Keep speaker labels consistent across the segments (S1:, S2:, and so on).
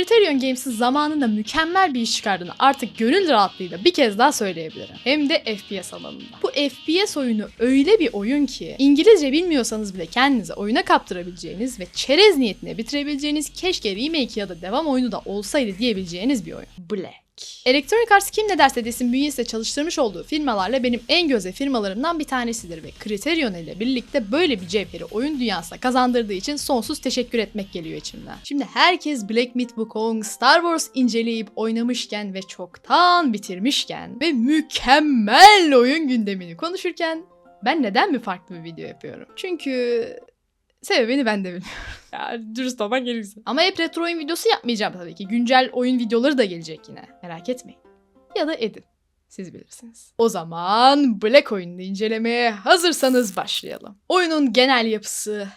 S1: Criterion Games'in zamanında mükemmel bir iş çıkardığını artık gönül rahatlığıyla bir kez daha söyleyebilirim. Hem de FPS alanında. Bu FPS oyunu öyle bir oyun ki İngilizce bilmiyorsanız bile kendinizi oyuna kaptırabileceğiniz ve çerez niyetine bitirebileceğiniz keşke remake ya da devam oyunu da olsaydı diyebileceğiniz bir oyun. Black. Electronic Arts kim ne derse desin bünyesinde çalıştırmış olduğu firmalarla benim en göze firmalarımdan bir tanesidir ve Criterion ile birlikte böyle bir cevheri oyun dünyasına kazandırdığı için sonsuz teşekkür etmek geliyor içimden. Şimdi herkes Black Myth Wukong Star Wars inceleyip oynamışken ve çoktan bitirmişken ve mükemmel oyun gündemini konuşurken ben neden mi farklı bir video yapıyorum? Çünkü sebebini ben de bilmiyorum. ya dürüst olmak gerekirse. Ama hep retro oyun videosu yapmayacağım tabii ki. Güncel oyun videoları da gelecek yine. Merak etmeyin. Ya da edin. Siz bilirsiniz. O zaman Black oyununu incelemeye hazırsanız başlayalım. Oyunun genel yapısı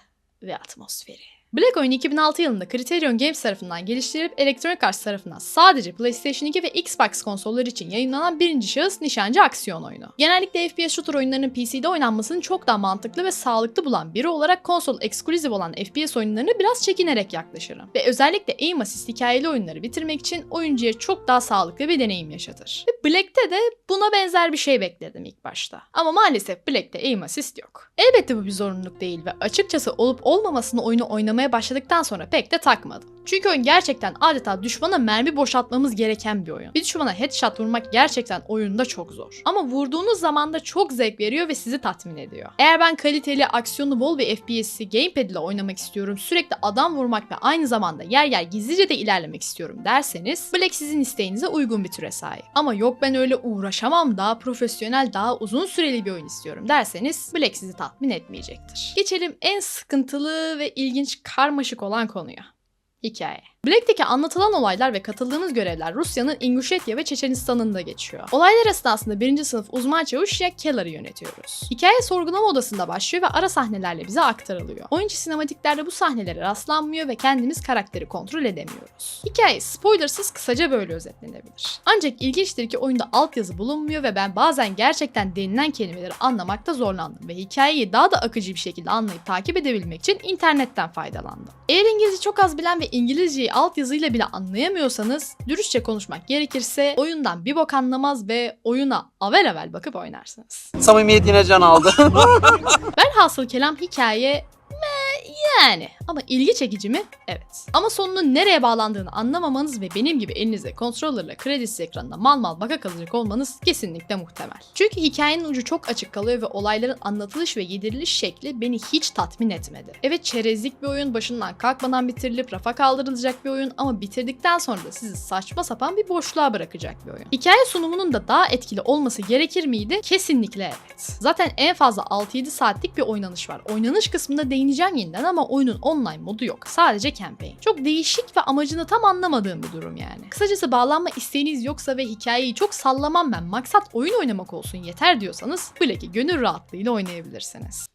S1: ve atmosferi. Black oyunu 2006 yılında Criterion Games tarafından geliştirilip Electronic Arts tarafından sadece PlayStation 2 ve Xbox konsolları için yayınlanan birinci şahıs nişancı aksiyon oyunu. Genellikle FPS shooter oyunlarının PC'de oynanmasını çok daha mantıklı ve sağlıklı bulan biri olarak konsol ekskluziv olan FPS oyunlarına biraz çekinerek yaklaşırım. Ve özellikle aim assist hikayeli oyunları bitirmek için oyuncuya çok daha sağlıklı bir deneyim yaşatır. Ve Black'te de buna benzer bir şey bekledim ilk başta. Ama maalesef Black'te aim assist yok. Elbette bu bir zorunluluk değil ve açıkçası olup olmamasını oyunu oynamaya başladıktan sonra pek de takmadım. Çünkü oyun gerçekten adeta düşmana mermi boşaltmamız gereken bir oyun. Bir düşmana headshot vurmak gerçekten oyunda çok zor. Ama vurduğunuz zaman da çok zevk veriyor ve sizi tatmin ediyor. Eğer ben kaliteli, aksiyonu bol ve FPS'i gamepad ile oynamak istiyorum, sürekli adam vurmak ve aynı zamanda yer yer gizlice de ilerlemek istiyorum derseniz Black sizin isteğinize uygun bir türe sahip. Ama yok ben öyle uğraşamam, daha profesyonel, daha uzun süreli bir oyun istiyorum derseniz Black sizi tatmin etmeyecektir. Geçelim en sıkıntılı ve ilginç karmaşık olan konuya. Hikaye. Black'teki anlatılan olaylar ve katıldığınız görevler Rusya'nın Ingushetya ve Çeçenistan'ında geçiyor. Olaylar esnasında birinci sınıf uzman çavuş Jack Keller'ı yönetiyoruz. Hikaye sorgulama odasında başlıyor ve ara sahnelerle bize aktarılıyor. Oyuncu sinematiklerde bu sahnelere rastlanmıyor ve kendimiz karakteri kontrol edemiyoruz. Hikaye spoilersız kısaca böyle özetlenebilir. Ancak ilginçtir ki oyunda altyazı bulunmuyor ve ben bazen gerçekten denilen kelimeleri anlamakta zorlandım ve hikayeyi daha da akıcı bir şekilde anlayıp takip edebilmek için internetten faydalandım. Eğer İngilizce çok az bilen ve İngilizceyi altyazıyla bile anlayamıyorsanız dürüstçe konuşmak gerekirse oyundan bir bok anlamaz ve oyuna avel avel bakıp oynarsınız.
S2: Samimiyet yine can aldı.
S1: Velhasıl kelam hikaye yani ama ilgi çekici mi? Evet. Ama sonunun nereye bağlandığını anlamamanız ve benim gibi elinizde kontrollerle kredisiz ekranında mal mal baka kalacak olmanız kesinlikle muhtemel. Çünkü hikayenin ucu çok açık kalıyor ve olayların anlatılış ve yediriliş şekli beni hiç tatmin etmedi. Evet çerezlik bir oyun başından kalkmadan bitirilip rafa kaldırılacak bir oyun ama bitirdikten sonra da sizi saçma sapan bir boşluğa bırakacak bir oyun. Hikaye sunumunun da daha etkili olması gerekir miydi? Kesinlikle evet. Zaten en fazla 6-7 saatlik bir oynanış var. Oynanış kısmında değineceğim yeniden ama oyunun online modu yok. Sadece campaign. Çok değişik ve amacını tam anlamadığım bir durum yani. Kısacası bağlanma isteğiniz yoksa ve hikayeyi çok sallamam ben maksat oyun oynamak olsun yeter diyorsanız Black'i gönül rahatlığıyla oynayabilirsiniz.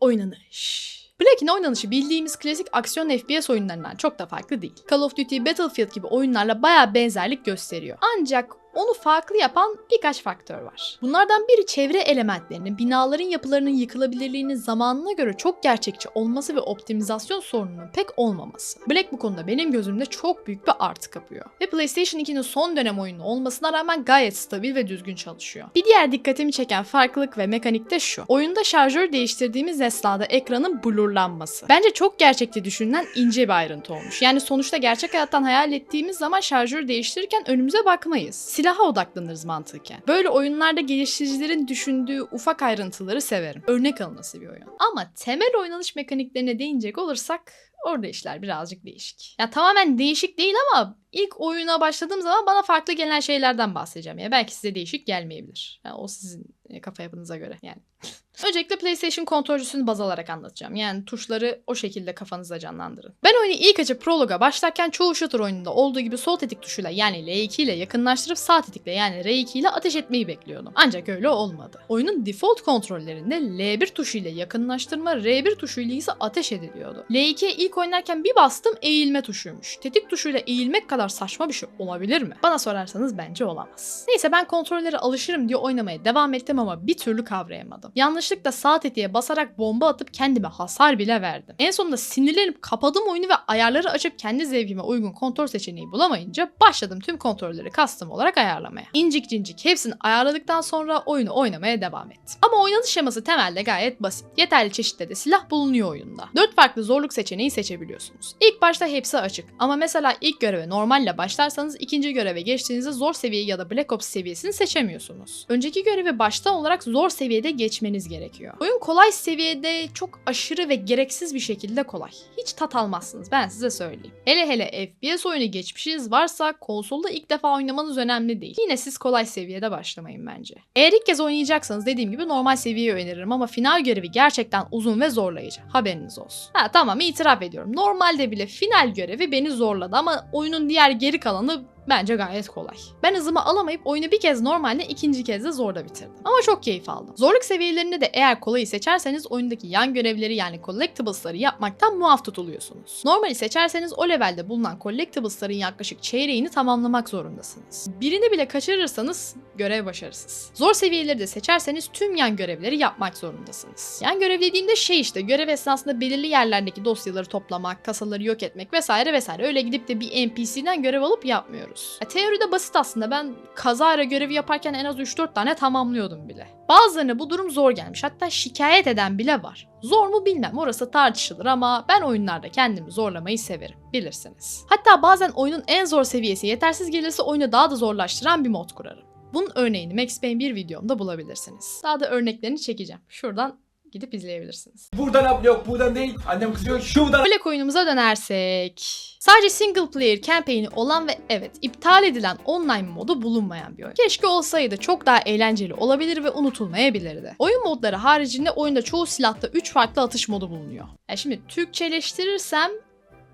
S1: Oynanış. Black'in oynanışı bildiğimiz klasik aksiyon FPS oyunlarından çok da farklı değil. Call of Duty, Battlefield gibi oyunlarla bayağı benzerlik gösteriyor. Ancak onu farklı yapan birkaç faktör var. Bunlardan biri çevre elementlerinin, binaların yapılarının yıkılabilirliğinin zamanına göre çok gerçekçi olması ve optimizasyon sorununun pek olmaması. Black bu konuda benim gözümde çok büyük bir artı kapıyor. Ve PlayStation 2'nin son dönem oyunu olmasına rağmen gayet stabil ve düzgün çalışıyor. Bir diğer dikkatimi çeken farklılık ve mekanik de şu. Oyunda şarjör değiştirdiğimiz esnada ekranın blurlanması. Bence çok gerçekçi düşünülen ince bir ayrıntı olmuş. Yani sonuçta gerçek hayattan hayal ettiğimiz zaman şarjör değiştirirken önümüze bakmayız silaha odaklanırız mantıken. Böyle oyunlarda geliştiricilerin düşündüğü ufak ayrıntıları severim. Örnek alınası bir oyun. Ama temel oynanış mekaniklerine değinecek olursak orada işler birazcık değişik. Ya tamamen değişik değil ama ilk oyuna başladığım zaman bana farklı gelen şeylerden bahsedeceğim. Ya belki size değişik gelmeyebilir. Yani o sizin e, kafa yapınıza göre yani. Öncelikle PlayStation kontrolcüsünü baz alarak anlatacağım. Yani tuşları o şekilde kafanızda canlandırın. Ben oyunu ilk açıp prologa başlarken çoğu shooter oyununda olduğu gibi sol tetik tuşuyla yani L2 ile yakınlaştırıp sağ tetikle yani R2 ile ateş etmeyi bekliyordum. Ancak öyle olmadı. Oyunun default kontrollerinde L1 tuşuyla yakınlaştırma, R1 tuşuyla ise ateş ediliyordu. L2'ye ilk oynarken bir bastım eğilme tuşuymuş. Tetik tuşuyla eğilmek kadar kadar saçma bir şey olabilir mi? Bana sorarsanız bence olamaz. Neyse ben kontrollere alışırım diye oynamaya devam ettim ama bir türlü kavrayamadım. Yanlışlıkla sağ tetiğe basarak bomba atıp kendime hasar bile verdim. En sonunda sinirlenip kapadım oyunu ve ayarları açıp kendi zevkime uygun kontrol seçeneği bulamayınca başladım tüm kontrolleri custom olarak ayarlamaya. İncik cincik hepsini ayarladıktan sonra oyunu oynamaya devam ettim. Ama oynanış şeması temelde gayet basit. Yeterli çeşitli de silah bulunuyor oyunda. 4 farklı zorluk seçeneği seçebiliyorsunuz. İlk başta hepsi açık ama mesela ilk göreve normalle başlarsanız ikinci göreve geçtiğinizde zor seviye ya da Black Ops seviyesini seçemiyorsunuz. Önceki görevi baştan olarak zor seviyede geçmeniz gerekiyor. Oyun kolay seviyede çok aşırı ve gereksiz bir şekilde kolay. Hiç tat almazsınız ben size söyleyeyim. Hele hele FPS oyunu geçmişiniz varsa konsolda ilk defa oynamanız önemli değil. Yine siz kolay seviyede başlamayın bence. Eğer ilk kez oynayacaksanız dediğim gibi normal seviyeyi öneririm ama final görevi gerçekten uzun ve zorlayıcı. Haberiniz olsun. Ha tamam itiraf ediyorum. Normalde bile final görevi beni zorladı ama oyunun diğer geri kalanı Bence gayet kolay. Ben hızımı alamayıp oyunu bir kez normalde ikinci kez de zorda bitirdim. Ama çok keyif aldım. Zorluk seviyelerinde de eğer kolayı seçerseniz oyundaki yan görevleri yani collectibles'ları yapmaktan muaf tutuluyorsunuz. Normali seçerseniz o levelde bulunan collectibles'ların yaklaşık çeyreğini tamamlamak zorundasınız. Birini bile kaçırırsanız görev başarısız. Zor seviyeleri de seçerseniz tüm yan görevleri yapmak zorundasınız. Yan görev dediğimde şey işte görev esnasında belirli yerlerdeki dosyaları toplamak, kasaları yok etmek vesaire vesaire. Öyle gidip de bir NPC'den görev alıp yapmıyoruz. Ya, teoride basit aslında. Ben kazara görevi yaparken en az 3-4 tane tamamlıyordum bile. Bazılarına bu durum zor gelmiş. Hatta şikayet eden bile var. Zor mu bilmem orası tartışılır ama ben oyunlarda kendimi zorlamayı severim. Bilirsiniz. Hatta bazen oyunun en zor seviyesi yetersiz gelirse oyunu daha da zorlaştıran bir mod kurarım. Bunun örneğini Max Payne bir videomda bulabilirsiniz. Daha da örneklerini çekeceğim. Şuradan gidip izleyebilirsiniz.
S2: Buradan ab yok buradan değil. Annem kızıyor şuradan.
S1: Black oyunumuza dönersek. Sadece single player campaign'i olan ve evet iptal edilen online modu bulunmayan bir oyun. Keşke olsaydı çok daha eğlenceli olabilir ve unutulmayabilirdi. Oyun modları haricinde oyunda çoğu silahta 3 farklı atış modu bulunuyor. Yani şimdi Türkçeleştirirsem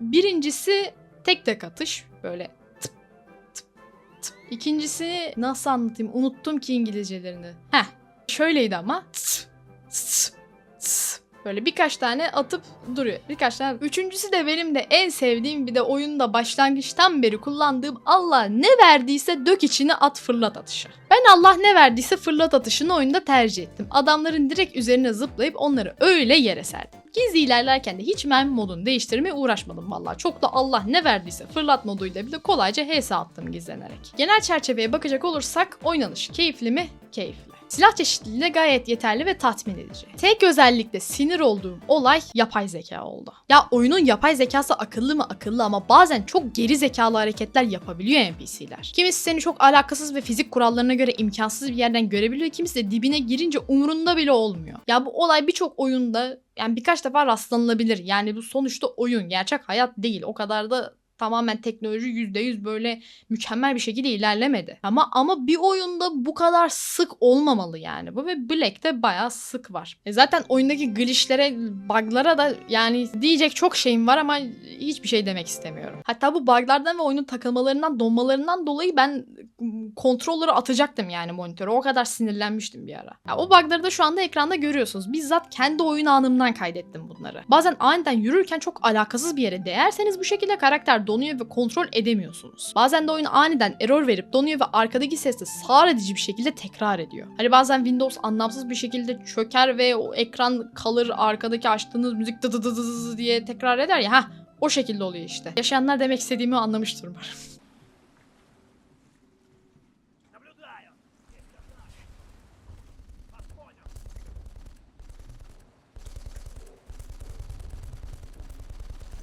S1: birincisi tek tek atış böyle tıp tıp tıp. İkincisi nasıl anlatayım unuttum ki İngilizcelerini. Heh şöyleydi ama tıp tıp. Böyle birkaç tane atıp duruyor. Birkaç tane. Üçüncüsü de benim de en sevdiğim bir de oyunda başlangıçtan beri kullandığım Allah ne verdiyse dök içine at fırlat atışı. Ben Allah ne verdiyse fırlat atışını oyunda tercih ettim. Adamların direkt üzerine zıplayıp onları öyle yere serdim. Gizli ilerlerken de hiç mermi modunu değiştirmeye uğraşmadım vallahi. Çok da Allah ne verdiyse fırlat moduyla bile kolayca HS attım gizlenerek. Genel çerçeveye bakacak olursak oynanış keyifli mi? Keyifli. Silah çeşitliliği gayet yeterli ve tatmin edici. Tek özellikle sinir olduğum olay yapay zeka oldu. Ya oyunun yapay zekası akıllı mı akıllı ama bazen çok geri zekalı hareketler yapabiliyor NPC'ler. Kimisi seni çok alakasız ve fizik kurallarına göre imkansız bir yerden görebiliyor. Kimisi de dibine girince umurunda bile olmuyor. Ya bu olay birçok oyunda yani birkaç defa rastlanılabilir. Yani bu sonuçta oyun, gerçek hayat değil. O kadar da tamamen teknoloji %100 böyle mükemmel bir şekilde ilerlemedi. Ama ama bir oyunda bu kadar sık olmamalı yani bu ve Black'te bayağı sık var. E zaten oyundaki glitchlere, bug'lara da yani diyecek çok şeyim var ama hiçbir şey demek istemiyorum. Hatta bu bug'lardan ve oyunun takılmalarından, donmalarından dolayı ben kontrolleri atacaktım yani monitöre. O kadar sinirlenmiştim bir ara. Ya o bug'ları da şu anda ekranda görüyorsunuz. Bizzat kendi oyun anımdan kaydettim bunları. Bazen aniden yürürken çok alakasız bir yere değerseniz bu şekilde karakter donuyor ve kontrol edemiyorsunuz. Bazen de oyun aniden error verip donuyor ve arkadaki ses de sağır edici bir şekilde tekrar ediyor. Hani bazen Windows anlamsız bir şekilde çöker ve o ekran kalır arkadaki açtığınız müzik dı dı dı dı diye tekrar eder ya. Heh, o şekilde oluyor işte. Yaşayanlar demek istediğimi anlamıştır umarım.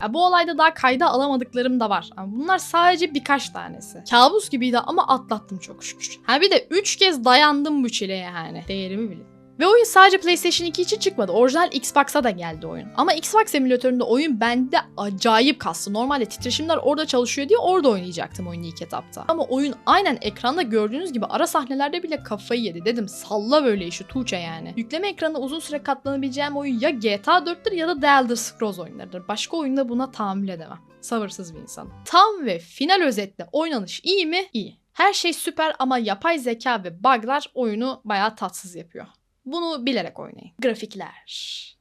S1: Bu olayda daha kayda alamadıklarım da var. Bunlar sadece birkaç tanesi. Kabus gibiydi ama atlattım çok şükür. Ha bir de 3 kez dayandım bu çileye yani. Değerimi bilin. Ve oyun sadece PlayStation 2 için çıkmadı. Orijinal Xbox'a da geldi oyun. Ama Xbox emülatöründe oyun bende acayip kastı. Normalde titreşimler orada çalışıyor diye orada oynayacaktım oyunu ilk etapta. Ama oyun aynen ekranda gördüğünüz gibi ara sahnelerde bile kafayı yedi. Dedim salla böyle işi Tuğçe yani. Yükleme ekranına uzun süre katlanabileceğim oyun ya GTA 4'tür ya da The Elder Scrolls oyunlarıdır. Başka oyunda buna tahammül edemem. Sabırsız bir insan. Tam ve final özetle oynanış iyi mi? İyi. Her şey süper ama yapay zeka ve bug'lar oyunu bayağı tatsız yapıyor. Bunu bilerek oynayın. Grafikler.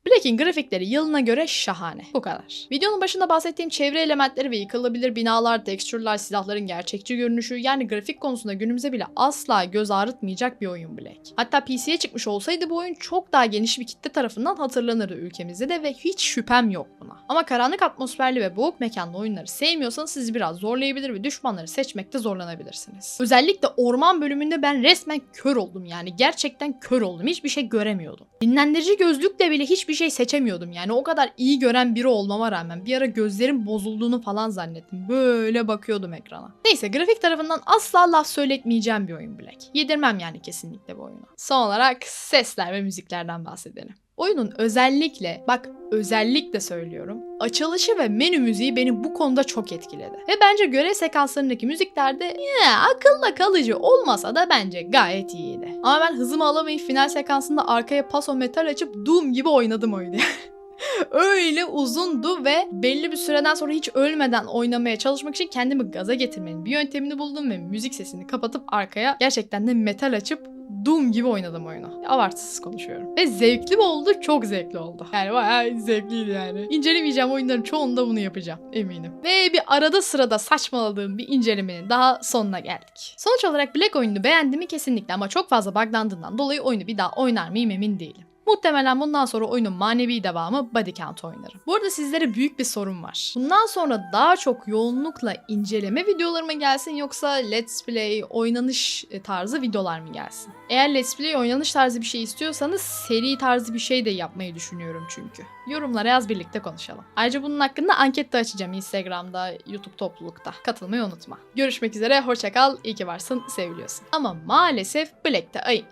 S1: Black'in grafikleri yılına göre şahane. Bu kadar. Videonun başında bahsettiğim çevre elementleri ve yıkılabilir binalar, tekstürler, silahların gerçekçi görünüşü yani grafik konusunda günümüze bile asla göz ağrıtmayacak bir oyun Black. Hatta PC'ye çıkmış olsaydı bu oyun çok daha geniş bir kitle tarafından hatırlanırdı ülkemizde de ve hiç şüphem yok buna. Ama karanlık atmosferli ve boğuk mekanlı oyunları sevmiyorsanız sizi biraz zorlayabilir ve düşmanları seçmekte zorlanabilirsiniz. Özellikle orman bölümünde ben resmen kör oldum yani gerçekten kör oldum. Hiçbir şey göremiyordum. Dinlendirici gözlükle bile hiçbir şey seçemiyordum yani o kadar iyi gören biri olmama rağmen bir ara gözlerim bozulduğunu falan zannettim. Böyle bakıyordum ekrana. Neyse grafik tarafından asla laf söyletmeyeceğim bir oyun Black. Yedirmem yani kesinlikle bu oyunu. Son olarak sesler ve müziklerden bahsedelim. Oyunun özellikle, bak özellikle söylüyorum, açılışı ve menü müziği beni bu konuda çok etkiledi. Ve bence görev sekanslarındaki müzikler de ya, akılda kalıcı olmasa da bence gayet iyiydi. Ama ben hızımı alamayıp final sekansında arkaya paso metal açıp Doom gibi oynadım oyunu. Öyle uzundu ve belli bir süreden sonra hiç ölmeden oynamaya çalışmak için kendimi gaza getirmenin bir yöntemini buldum ve müzik sesini kapatıp arkaya gerçekten de metal açıp Doom gibi oynadım oyunu. Abartısız konuşuyorum. Ve zevkli mi oldu? Çok zevkli oldu. Yani bayağı zevkliydi yani. İncelemeyeceğim oyunların çoğunda bunu yapacağım eminim. Ve bir arada sırada saçmaladığım bir incelemenin daha sonuna geldik. Sonuç olarak Black oyununu beğendim mi kesinlikle ama çok fazla buglandığından dolayı oyunu bir daha oynar mıyım emin değilim. Muhtemelen bundan sonra oyunun manevi devamı Body Count oynarım. Bu arada sizlere büyük bir sorun var. Bundan sonra daha çok yoğunlukla inceleme videoları mı gelsin yoksa Let's Play, oynanış e, tarzı videolar mı gelsin? Eğer Let's Play, oynanış tarzı bir şey istiyorsanız seri tarzı bir şey de yapmayı düşünüyorum çünkü. Yorumlara yaz birlikte konuşalım. Ayrıca bunun hakkında anket de açacağım Instagram'da, YouTube toplulukta. Katılmayı unutma. Görüşmek üzere, hoşça kal, iyi ki varsın, seviliyorsun. Ama maalesef Black'te ay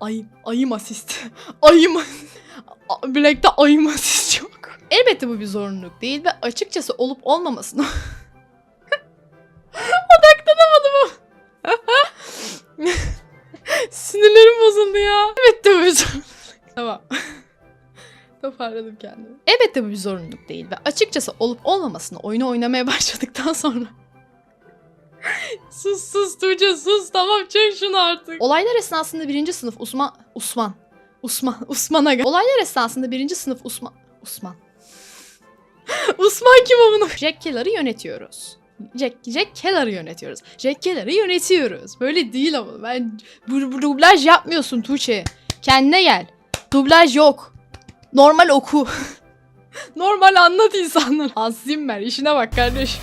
S1: Ayım, ayım asist. ayım. Black'te ayım asist yok. Elbette bu bir zorunluluk değil ve açıkçası olup olmamasını... Odaklanamadım ama. Sinirlerim bozuldu ya. Elbette bu bir zorunluluk. tamam. Toparladım kendimi. Elbette bu bir zorunluluk değil ve açıkçası olup olmamasını oyunu oynamaya başladıktan sonra sus sus Tuğçe sus tamam çek şunu artık. Olaylar esnasında birinci sınıf Osman... Osman. Osman. Osman Aga. Olaylar esnasında birinci sınıf Osman... Osman. Osman kim amına? Jack Keller'ı yönetiyoruz. Jack, Jack Keller'ı yönetiyoruz. Jack Keller'ı yönetiyoruz. Böyle değil ama. Ben bu, bu dublaj yapmıyorsun Tuğçe. Kendine gel. Dublaj yok. Normal oku. Normal anlat insanlara. Hans Zimmer işine bak kardeş.